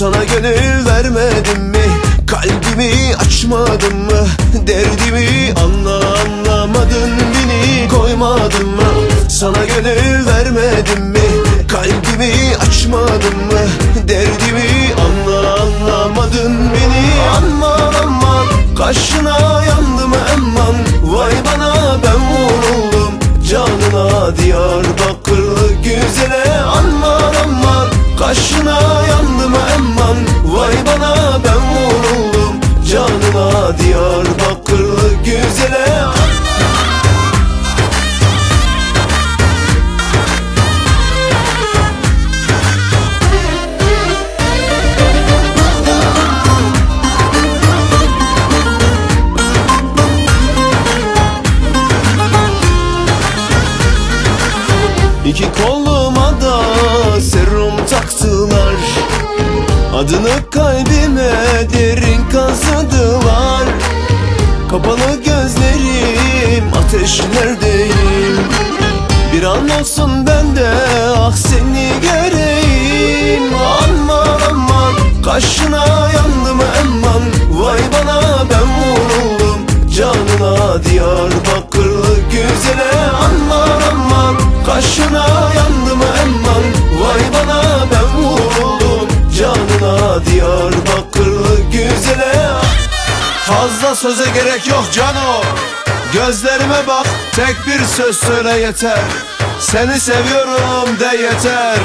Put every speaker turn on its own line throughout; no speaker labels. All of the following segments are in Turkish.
Sana gönül vermedim mi? Kalbimi açmadım mı? Derdimi anla anlamadın beni koymadın mı? Sana gönül vermedim mi? Kalbimi açmadım mı? Derdimi anla anlamadın beni Aman aman kaşına yandım aman Vay bana ben vuruldum canına Diyarbakırlı aman taktılar Adını kalbime derin kazıdılar Kapalı gözlerim ateşlerdeyim. Bir an olsun ben de ah seni göreyim. Aman aman kaşına yandım aman Vay bana ben vuruldum canına. Diyarbakırlı güzele Aman aman kaşına Sana söze gerek yok cano Gözlerime bak tek bir söz söyle yeter. Seni seviyorum de yeter.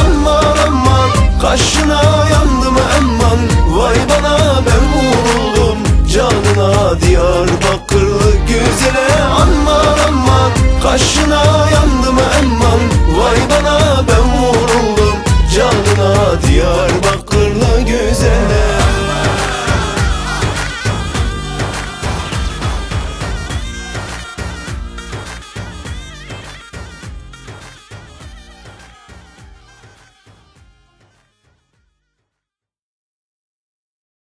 Aman aman kaşına